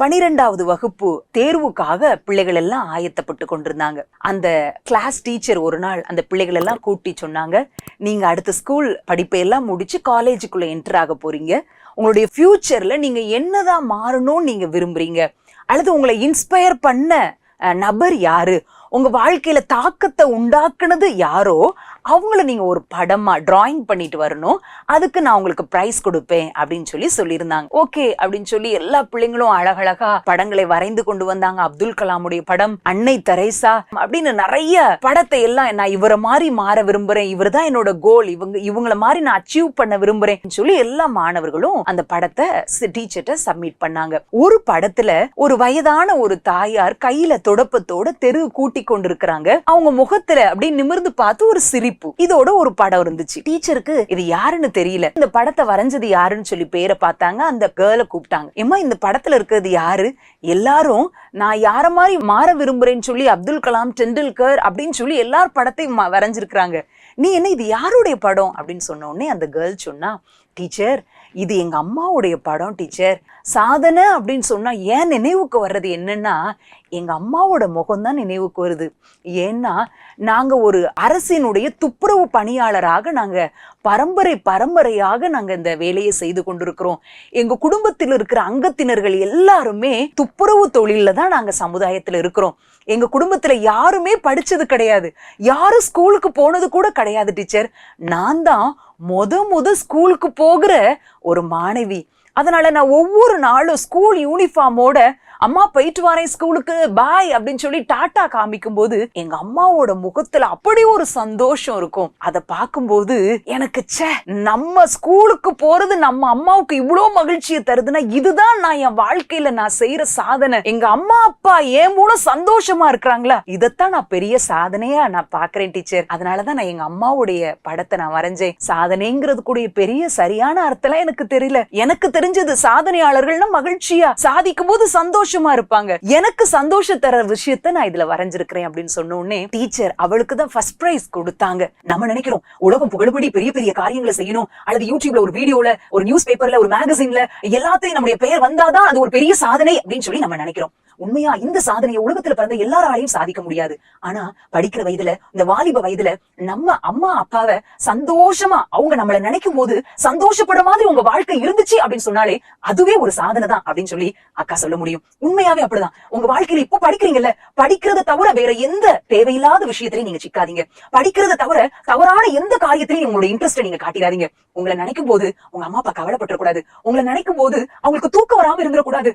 பனிரெண்டாவது வகுப்பு தேர்வுக்காக பிள்ளைகள் எல்லாம் ஆயத்தப்பட்டு கொண்டிருந்தாங்க. அந்த கிளாஸ் டீச்சர் ஒரு நாள் அந்த பிள்ளைகள் எல்லாம் கூட்டி சொன்னாங்க நீங்க அடுத்த ஸ்கூல் படிப்பை எல்லாம் முடிச்சு காலேஜுக்குள்ள என்டர் ஆக போறீங்க. உங்களுடைய ஃபியூச்சர்ல நீங்க என்னதான் மாறணும்னு நீங்க விரும்புறீங்க? அல்லது உங்களை இன்ஸ்பயர் பண்ண நபர் யாரு? உங்க வாழ்க்கையில தாக்கத்தை உண்டாக்குனது யாரோ? அவங்கள நீங்க ஒரு படமா டிராயிங் பண்ணிட்டு வரணும். அதுக்கு நான் உங்களுக்கு பிரைஸ் கொடுப்பேன் அப்படின்னு சொல்லி சொல்லியிருந்தாங்க. ஓகே அப்படின்னு சொல்லி எல்லா பிள்ளைங்களும் அழகழகா படங்களை வரைந்து கொண்டு வந்தாங்க. அப்துல் கலாமுடைய படம் அன்னை தெரேசா அப்படின்னு நிறைய படத்தை எல்லாம் நான் இவரை மாதிரி மாற விரும்புறேன். இவர் தான் என்னோட கோல் இவங்க இவங்கள மாதிரி நான் அச்சீவ் பண்ண விரும்புறேன் சொல்லி எல்லா மாணவர்களும் அந்த படத்தை டீச்சர்ட்ட சப்மிட் பண்ணாங்க. ஒரு படத்துல ஒரு வயதான ஒரு தாயார் கையில தொடப்பத்தோட தெரு கூட்டி கொண்டிருக்கிறாங்க. அவங்க முகத்துல அப்படியே நிமிர்ந்து பார்த்து ஒரு சிரி குறிப்பு இதோட ஒரு படம் இருந்துச்சு. டீச்சருக்கு இது யாருன்னு தெரியல. இந்த படத்தை வரைஞ்சது யாருன்னு சொல்லி பேரை பார்த்தாங்க. அந்த கேர்ளை கூப்பிட்டாங்க. ஏமா இந்த படத்துல இருக்கிறது யாரு? எல்லாரும் நான் யார மாதிரி மாற விரும்புறேன்னு சொல்லி அப்துல் கலாம் டெண்டுல்கர் அப்படின்னு சொல்லி எல்லார் படத்தையும் வரைஞ்சிருக்கிறாங்க. நீ என்ன இது யாருடைய படம்? அப்படின்னு சொன்ன உடனே அந்த கேர்ள் சொன்னா டீச்சர் இது எங்க அம்மாவுடைய படம் டீச்சர். சாதனை அப்படின்னு சொன்னா ஏன் நினைவுக்கு வர்றது என்னன்னா எங்க அம்மாவோட முகம்தான் நினைவுக்கு வருது. ஏன்னா நாங்க ஒரு அரசினுடைய துப்புரவு பணியாளராக நாங்க பரம்பரை பரம்பரையாக நாங்க இந்த வேலையை செய்து கொண்டிருக்கிறோம். எங்க குடும்பத்தில் இருக்கிற அங்கத்தினர்கள் எல்லாருமே துப்புரவு தொழில தான் நாங்க சமுதாயத்துல இருக்கிறோம். எங்க குடும்பத்துல யாருமே படிச்சது கிடையாது. யாரும் ஸ்கூலுக்கு போனது கூட கிடையாது டீச்சர். நான் தான் முத முத ஸ்கூலுக்கு போகிற ஒரு மாணவி. அதனால நான் ஒவ்வொரு நாளும் ஸ்கூல் யூனிஃபார்மோட அம்மா போயிட்டு வரேன் ஸ்கூலுக்கு பாய் அப்படின்னு சொல்லி டாட்டா காமிக்கும் போது எங்க அம்மாவோட முகத்துல அப்படி ஒரு சந்தோஷம் இருக்கும். அதை பார்க்கும்போது எனக்கு ச்சே நம்ம ஸ்கூலுக்கு போறது நம்ம அம்மாவுக்கு இவ்வளோ மகிழ்ச்சியை தருதுன்னா இதுதான் நான் என் வாழ்க்கையில நான் செய்யற சாதனை. எங்க அம்மா அப்பா என் மூலம் சந்தோஷமா இருக்கிறாங்களா? இதைத்தான் நான் பெரிய சாதனையா நான் பாக்குறேன் டீச்சர். அதனாலதான் நான் எங்க அம்மாவுடைய படத்தை நான் வரைஞ்சேன். சாதனைங்கிறது கூட பெரிய சரியான அர்த்தம்லாம் எனக்கு தெரியல. எனக்கு தெரிஞ்சது சாதனையாளர்கள்னா மகிழ்ச்சியா சாதிக்கும் போது சந்தோஷம் சந்தோஷமா இருப்பாங்க. எனக்கு சந்தோஷம் தர விஷயத்த நான் இதுல வரைஞ்சிருக்கிறேன் அப்படின்னு சொன்ன உடனே டீச்சர் அவளுக்கு தான் ஃபர்ஸ்ட் பிரைஸ் கொடுத்தாங்க. நம்ம நினைக்கிறோம் உலகம் புகழ்படி பெரிய பெரிய காரியங்களை செய்யணும். அல்லது யூடியூப்ல ஒரு வீடியோல ஒரு நியூஸ் பேப்பர்ல ஒரு மேகசின்ல எல்லாத்தையும் நம்முடைய பெயர் வந்தாதான் அது ஒரு பெரிய சாதனை அப்படின்னு சொல்லி நம்ம நினைக்கிறோம். உண்மையா இந்த சாதனையை உலகத்துல பிறந்த எல்லாராலையும் சாதிக்க முடியாது. ஆனா படிக்கிற வயதுல இந்த வாலிப வயதுல நம்ம அம்மா அப்பாவை சந்தோஷமா அவங்க நம்மள நினைக்கும் போது சந்தோஷப்பட மாதிரி உங்க வாழ்க்கை இருந்துச்சு அப்படின்னு சொன்னாலே அதுவே ஒரு சாதனை தான் அப்படின்னு சொல்லி அக்கா சொல்ல முடியும். உண்மையாவே அப்படிதான். உங்க வாழ்க்கையில இப்போ படிக்கிறீங்கல்ல படிக்கிறத தவிர வேற எந்த தேவையில்லாத விஷயத்திலையும் நீங்க சிக்காதீங்க. படிக்கிறத தவிர தவறான எந்த காரியத்திலையும் உங்களோட இன்ட்ரெஸ்ட் நீங்க காட்டிடாதீங்க. உங்களை நினைக்கும் போது உங்க அம்மா அப்பா கவலைப்பட்டுற கூடாது உங்களை நினைக்கும் போது அவங்களுக்கு தூக்கம் வராம இருந்துடக்கூடாது